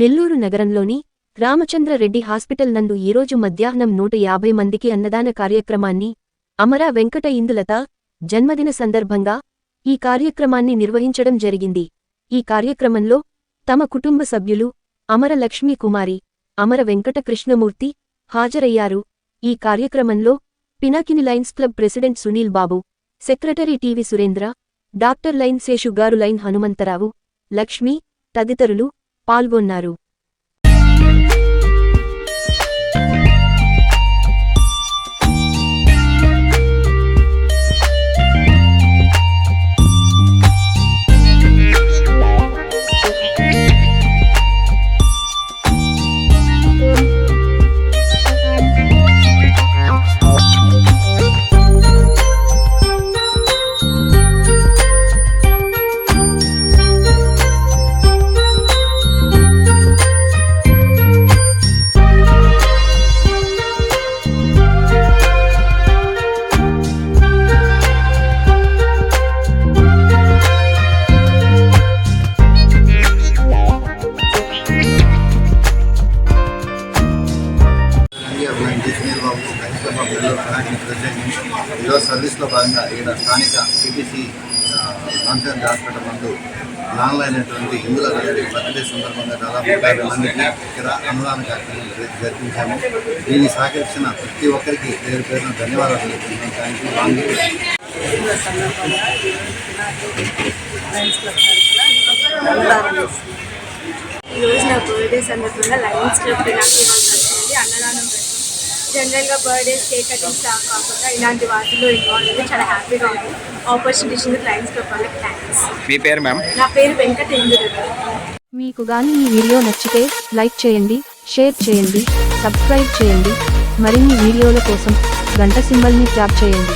నెల్లూరు నగరంలోని రామచంద్రరెడ్డి హాస్పిటల్ నందు ఈరోజు మధ్యాహ్నం నూట యాభై మందికి అన్నదాన కార్యక్రమాన్ని అమర వెంకట ఇందులత జన్మదిన సందర్భంగా ఈ కార్యక్రమాన్ని నిర్వహించడం జరిగింది. ఈ కార్యక్రమంలో తమ కుటుంబ సభ్యులు అమర లక్ష్మీ కుమారి అమర వెంకట కృష్ణమూర్తి హాజరయ్యారు. ఈ కార్యక్రమంలో Pinakini lions club president Sunil Babu secretary TV Surendra doctor lion శేషుగారు lion Hanumantharao Lakshmi తదితరులు పాల్గొన్నారు. రంగి అభివృద్ధి సునీల్ బాబు హైదరాబాద్ నెల్లూరు కర్ణాటక ప్రెసిడెంట్ ఈరోజు సర్వీస్లో భాగంగా ఇక్కడ స్థానిక సిపిసి కాన్సెంట్ హాస్పిటల్ నందు నాన్నలైనటువంటి హిందుల గారి బర్త్డే సందర్భంగా దాదాపు యాభై మందికి ఇక్కడ అన్నదాన కార్యక్రమం జరిపించాము. దీన్ని సహకరించిన ప్రతి ఒక్కరికి పేరు పేరున ధన్యవాదాలు తెలుపుతున్నాను థ్యాంక్ యూ లాంగ్ పండుగ ఈ రోజు నా బర్త్డే సందర్భంగా లయన్స్ క్లబ్ నాకు అన్నదానం పెట్టాం జనరల్గా బర్త్డేస్ కేక్ కటింగ్ స్టాఫ్ కాకుండా ఇలాంటి వాటిలో ఇన్వాల్వ్ అయ్యి చాలా హ్యాపీగా ఉంది. ఆపర్చునిటీ ఇచ్చింది లయన్స్ క్లబ్ వాళ్ళకి థ్యాంక్స్ మీ పేరు మ్యామ్ నా పేరు వెంకట మీకు గాని ఈ వీడియో నచ్చితే లైక్ చేయండి షేర్ చేయండి సబ్స్క్రైబ్ చేయండి. మరిన్ని వీడియోల కోసం గంట సింబల్ని ట్యాప్ చేయండి.